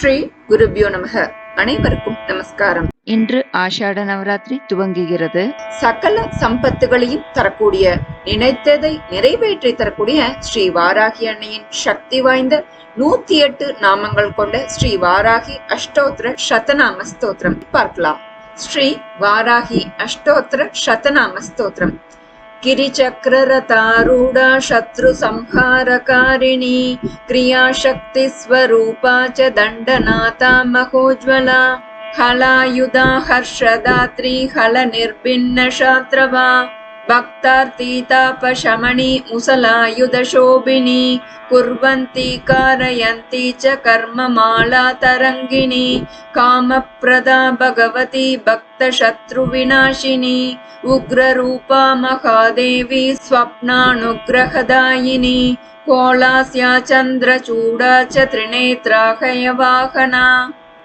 ஸ்ரீ குருபியோ நமக. அனைவருக்கும் நமஸ்காரம். இன்று ஆஷாட நவராத்திரி துவங்குகிறது. சகல சம்பத்துகளையும் தரக்கூடிய நினைத்ததை நிறைவேற்றி தரக்கூடிய ஸ்ரீ வாராகி அன்னையின் சக்தி வாய்ந்த நூத்தி எட்டு நாமங்கள் கொண்ட ஸ்ரீ வாராகி அஷ்டோத்திர சதநாம ஸ்தோத்திரம். பார்க்கலாம். ஸ்ரீ வாராகி அஷ்டோத்திர சதநாம ஸ்தோத்திரம். गिरिचक्ररतारूढा शत्रुसंहारकारिणी क्रियाशक्तिस्वरूपा च दण्डनाथा महोज्ज्वला हलायुधा हर्षदात्री हलनिर्भिन्नशात्रवा भक्तार्तीतापशमनि मुसलायुधशोभिनी कुर्वन्ति कारयन्ति च कर्ममाला तरङ्गिणी कामप्रदा भगवती भक्तशत्रुविनाशिनी उग्ररूपा महादेवी स्वप्नानुग्रहदायिनी कोलास्या चन्द्रचूडा च त्रिनेत्रा हयवाहना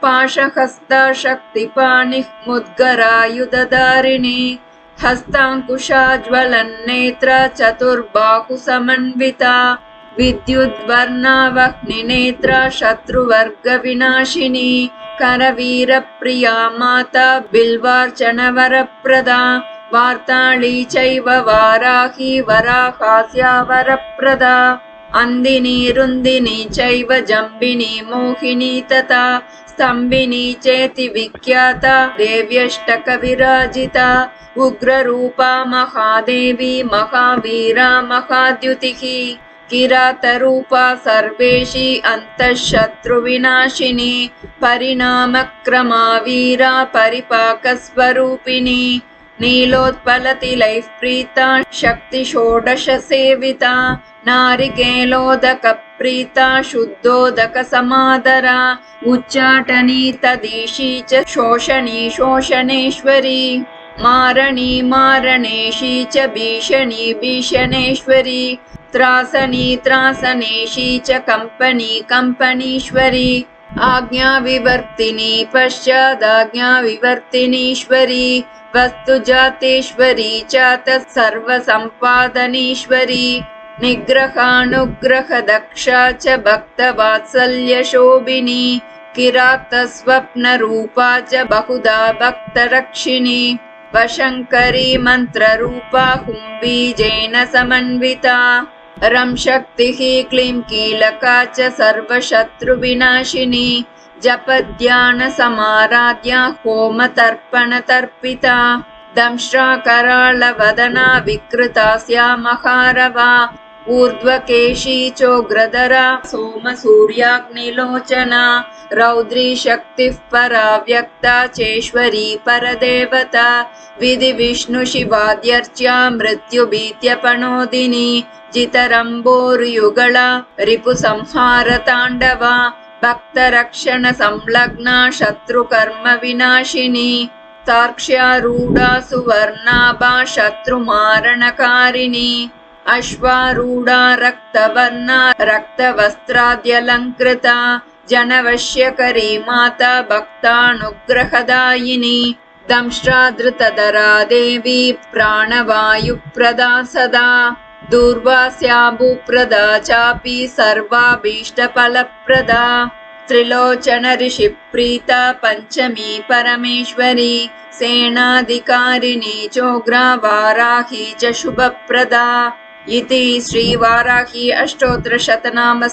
पाशहस्ता शक्तिपाणिः मुद्गरायुधधारिणी हस्ताङ्कुशाज्वलन्नेत्र चतुर्बाहुसमन्विता विद्युद्वर्णावह्निनेत्रा शत्रुवर्गविनाशिनी करवीरप्रिया माता बिल्वार्चनवरप्रदा वार्ताळी चैव वाराही वराहास्या वरप्रदा अन्दिनी रुन्दिनी चैव जम्बिनी मोहिनी तथा स्तम्भिनी चेति विख्याता देव्यष्टकविराजिता उग्ररूपा महादेवी महावीरा महाद्युतिः। किरातरूपा सर्वेशी अन्तःशत्रुविनाशिनी परिणामक्रमा वीरा परिपाकस्वरूपिणी नीलोत्पलतिलैः प्रीता शक्तिषोडशसेविता नारिकेलोदकप्रीता शुद्धोदकसमादरा उच्चाटनी तदीशी च शोषणी शोषणेश्वरी मारणी मारणेशी च भीषणी भीषणेश्वरी त्रासनी त्रासनेशी च कम्पनी कम्पनीश्वरी आज्ञाविवर्तिनी पश्चादाज्ञाविवर्तिनीश्वरी वस्तुजातेश्वरी चात सर्वसम्पादनीश्वरी निग्रहानुग्रहदक्षा च भक्तवात्सल्यशोभिनी किरातस्वप्नरूपा च बहुधा भक्तरक्षिणी वशङ्करी मन्त्ररूपा हुम्बीजेन समन्विता रं शक्तिः क्लीं कीलका च सर्वशत्रुविनाशिनी। जपध्यानसमाराध्या होमतर्पणतर्पिता। दंष्ट्राकराळवदना विकृतास्या महारवा ऊर्ध्वकेशी चोग्रधरा सोमसूर्याग्निलोचना रौद्री शक्तिः परा व्यक्ता चेश्वरी परदेवता विधिविष्णुशिवाद्यर्च्या मृत्युभीत्यपणोदिनी जितरम्बोरुयुगला रिपुसंहारताण्डवा भक्तरक्षणसंलग्ना शत्रुकर्मविनाशिनी तार्क्ष्यारूढा सुवर्णाभा शत्रुमारणकारिणी अश्वारूढा रक्तवर्णा रक्तवस्त्राद्यलङ्कृता जनवश्यकरी माता भक्तानुग्रहदायिनी दंष्ट्राधृतधरा देवी प्राणवायुप्रदा सदा दूर्वास्याभूप्रदा चापि सर्वाभीष्टफलप्रदा त्रिलोचनऋषिप्रीता पञ्चमी परमेश्वरी सेनाधिकारिणी चोग्रा वाराही च शुभप्रदा इति ஸ்ரீவாராகி அஷ்டோத்திர சதநாம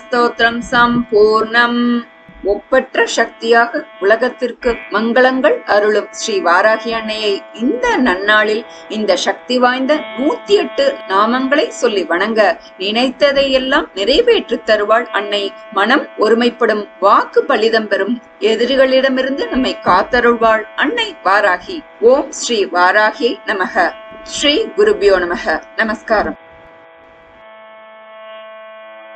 சம்பூர்ணம் ஒப்பற்ற சக்தியாக உலகத்திற்கு மங்களங்கள் அருளும் ஸ்ரீ வாராகி அன்னையை இந்த நன்னாளில் இந்த சக்தி வாய்ந்த நூத்தி எட்டு நாமங்களை சொல்லி வணங்க நினைத்ததையெல்லாம் எல்லாம் தருவாள் அன்னை. மனம் ஒருமைப்படும் வாக்கு பலிதம் பெறும் எதிரிகளிடமிருந்து நம்மை காத்தருள்வாள் அன்னை வாராகி. ஓம் ஸ்ரீ வாராகி நமக. ஸ்ரீ குருபியோ நமக. நமஸ்காரம்.